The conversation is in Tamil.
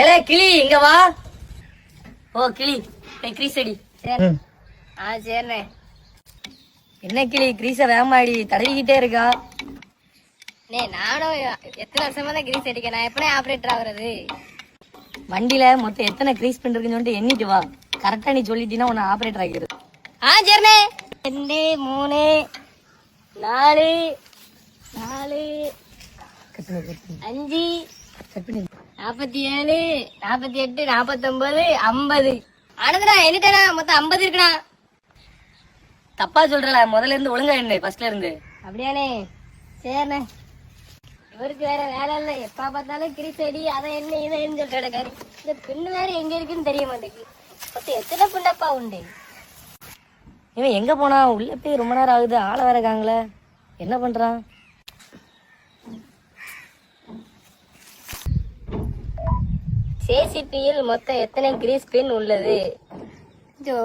ஏலே கிளி இங்க வா. ஓ கிளி கிரீஸ் அடி. ஆ சரிண்ணே என்ன கிளி கிரீஸ வேமாடி தடவிக்கிட்டே இருக்கா? நே நானும் எத்தனை வருஷமா தான் கிரீஸ் அடிக்க நான் எப்படி ஆப்ரேட்டர் ஆகுறது? வண்டியில மொத்தம் எத்தனை கிரீஸ் பின் இருக்குன்னு சொல்லிட்டு எண்ணிட்டு வா. கரெக்டா நீ சொல்லிட்டீங்கன்னா உன்னை ஆபரேட்டர் ஆக்கிடுது ஆ சரிண்ணே ரெண்டு மூணு நாலு நாலு அஞ்சு. கட் பண்ணி. நாற்பத்தி ஏழு நாற்பத்தி எட்டு நாற்பத்தொன்பது ஐம்பது. ஆனதுடா என்னட்டா மொத்தம் ஐம்பது இருக்குண்ணா தப்பா சொல்றல முதல்ல இருந்து ஒழுங்கா என்ன ஃபர்ஸ்ட்ல இருந்து. அப்படியாண்ணே. சரிண்ணே. இவருக்கு வேற வேலை இல்லை. எப்ப பார்த்தாலும் கிரிசடி அதை என்ன இதை என்ன கிடக்காரு. இந்த பின்னு வேற எங்க இருக்குன்னு தெரிய மாட்டேங்குது. மொத்தம் எத்தனை பின்னப்பா உண்டு? இவன் எங்க போனா? உள்ள போய் ரொம்ப நேரம் ஆகுது. ஆள வேற இருக்காங்களே என்ன பண்றான்? சேசிபியில் மொத்தம் எத்தனை கிரீஸ் பின் உள்ளது? ஜோ